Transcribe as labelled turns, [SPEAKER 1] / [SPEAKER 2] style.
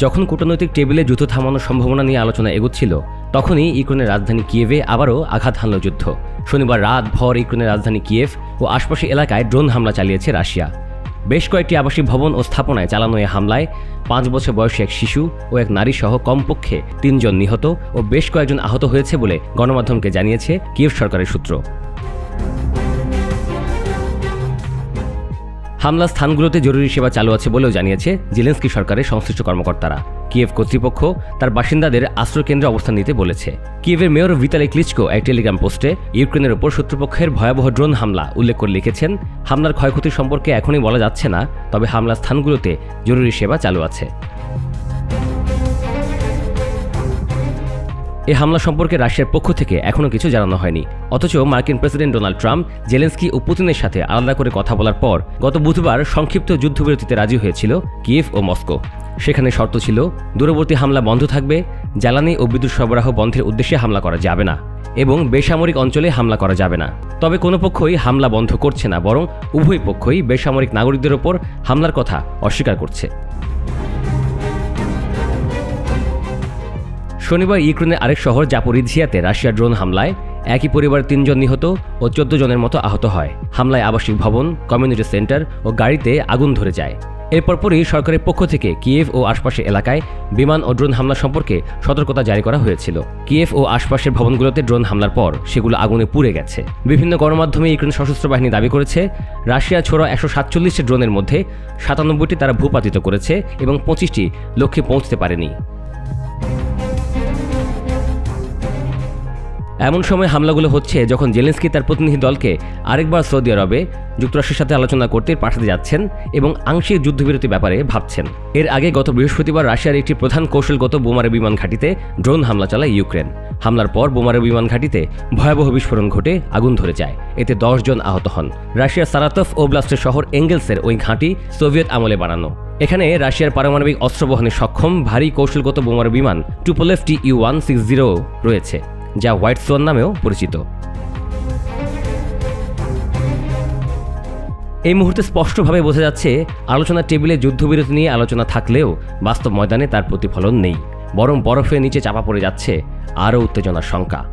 [SPEAKER 1] যখন কূটনৈতিক টেবিলে যুদ্ধ থামানোর সম্ভাবনা নিয়ে আলোচনা এগোচ্ছিল, তখনই ইউক্রেনের রাজধানী কিয়েভে আবারও আঘাত হানল যুদ্ধ। শনিবার রাত ভর ইউক্রেনের রাজধানী কিয়েভ ও আশপাশের এলাকায় ড্রোন হামলা চালিয়েছে রাশিয়া। বেশ কয়েকটি আবাসিক ভবন ও স্থাপনায় চালানো এই হামলায় পাঁচ বছর বয়সী এক শিশু ও এক নারী সহ কমপক্ষে তিনজন নিহত ও বেশ কয়েকজন আহত হয়েছে বলে গণমাধ্যমকে জানিয়েছে কিয়েভ সরকারের সূত্র। হামলা স্থানগুলোতে জরুরি সেবা চালু আছে বলেও জানিয়েছে জেলেন্সকি সরকারের সংশ্লিষ্ট কর্মকর্তারা। কিয়েভ কর্তৃপক্ষ তার বাসিন্দাদের আশ্রয়কেন্দ্রে অবস্থান নিতে বলেছে। কিয়েভের মেয়র ভিতালি ক্লিচকো এক টেলিগ্রাম পোস্টে ইউক্রেনের ওপর শত্রুপক্ষের ভয়াবহ ড্রোন হামলা উল্লেখ করে লিখেছেন, হামলার ক্ষয়ক্ষতি সম্পর্কে এখনই বলা যাচ্ছে না, তবে হামলা স্থানগুলোতে জরুরি সেবা চালু আছে। এই হামলা সম্পর্কে রাশিয়ার পক্ষ থেকে এখনও কিছু জানানো হয়নি। অথচ মার্কিন প্রেসিডেন্ট ডোনাল্ড ট্রাম্প, জেলেন্সকি ও পুতিনের সাথে আলাদা করে কথা বলার পর গত বুধবার সংক্ষিপ্ত যুদ্ধবিরতিতে রাজি হয়েছিল কিয়েভ ও মস্কো। সেখানে শর্ত ছিল, দূরবর্তী হামলা বন্ধ থাকবে, জ্বালানি ও বিদ্যুৎ সরবরাহ বন্ধের উদ্দেশ্যে হামলা করা যাবে না এবং বেসামরিক অঞ্চলে হামলা করা যাবে না। তবে কোনো পক্ষই হামলা বন্ধ করছে না, বরং উভয় পক্ষই বেসামরিক নাগরিকদের ওপর হামলার কথা অস্বীকার করছে। শনিবার ইউক্রেনের আরেক শহর জাপোরিঝিয়াতে রাশিয়ার ড্রোন হামলায় একই পরিবার তিনজন নিহত ও চোদ্দ জনের মতো আহত হয়। হামলায় আবাসিক ভবন, কমিউনিটি সেন্টার ও গাড়িতে আগুন ধরে যায়। এরপর পরই সরকারের পক্ষ থেকে কিয়েভ ও আশপাশের এলাকায় বিমান ও ড্রোন হামলা সম্পর্কে সতর্কতা জারি করা হয়েছিল। কিয়েভ ও আশপাশের ভবনগুলোতে ড্রোন হামলার পর সেগুলো আগুনে পুড়ে গেছে। বিভিন্ন গণমাধ্যমে ইউক্রেন সশস্ত্র বাহিনী দাবি করেছে, রাশিয়া ছোড়া একশো সাতচল্লিশটি ড্রোনের মধ্যে সাতানব্বইটি তারা ভূপাতিত করেছে এবং পঁচিশটি লক্ষ্যে পৌঁছতে পারেনি। এমন সময় হামলাগুলো হচ্ছে যখন জেলেন্সকি তার প্রতিনিধি দলকে আরেকবার সৌদি আরবে যুক্তরাষ্ট্রের সাথে আলোচনা করতে পাঠাতে যাচ্ছেন এবং আংশিক যুদ্ধবিরতি ব্যাপারে ভাবছেন। এর আগে গত বৃহস্পতিবার রাশিয়ার একটি প্রধান কৌশলগত বোমারে বিমান ঘাঁটিতে ড্রোন হামলা চালায় ইউক্রেন। হামলার পর বোমারে বিমান ঘাঁটিতে ভয়াবহ বিস্ফোরণ ঘটে, আগুন ধরে যায়। এতে জন আহত হন। রাশিয়ার সারাতফ ওব্লাস্টের শহর এঙ্গেলসের ওই ঘাঁটি সোভিয়েত আমলে বানানো। এখানে রাশিয়ার পারমাণবিক অস্ত্র বহনে সক্ষম, ভারী কৌশলগত বোমার বিমান Tupolev T U one six zero রয়েছে। যা হোয়াইট সোয়ান নামেও পরিচিত। এই মুহূর্তে স্পষ্টভাবে বোঝা যাচ্ছে, আলোচনা টেবিলে যুদ্ধবিরতি নিয়ে আলোচনা থাকলেও বাস্তব ময়দানে তার প্রতিফলন নেই, বরং বরফের নিচে চাপা পড়ে যাচ্ছে আরও উত্তেজনার শঙ্কা।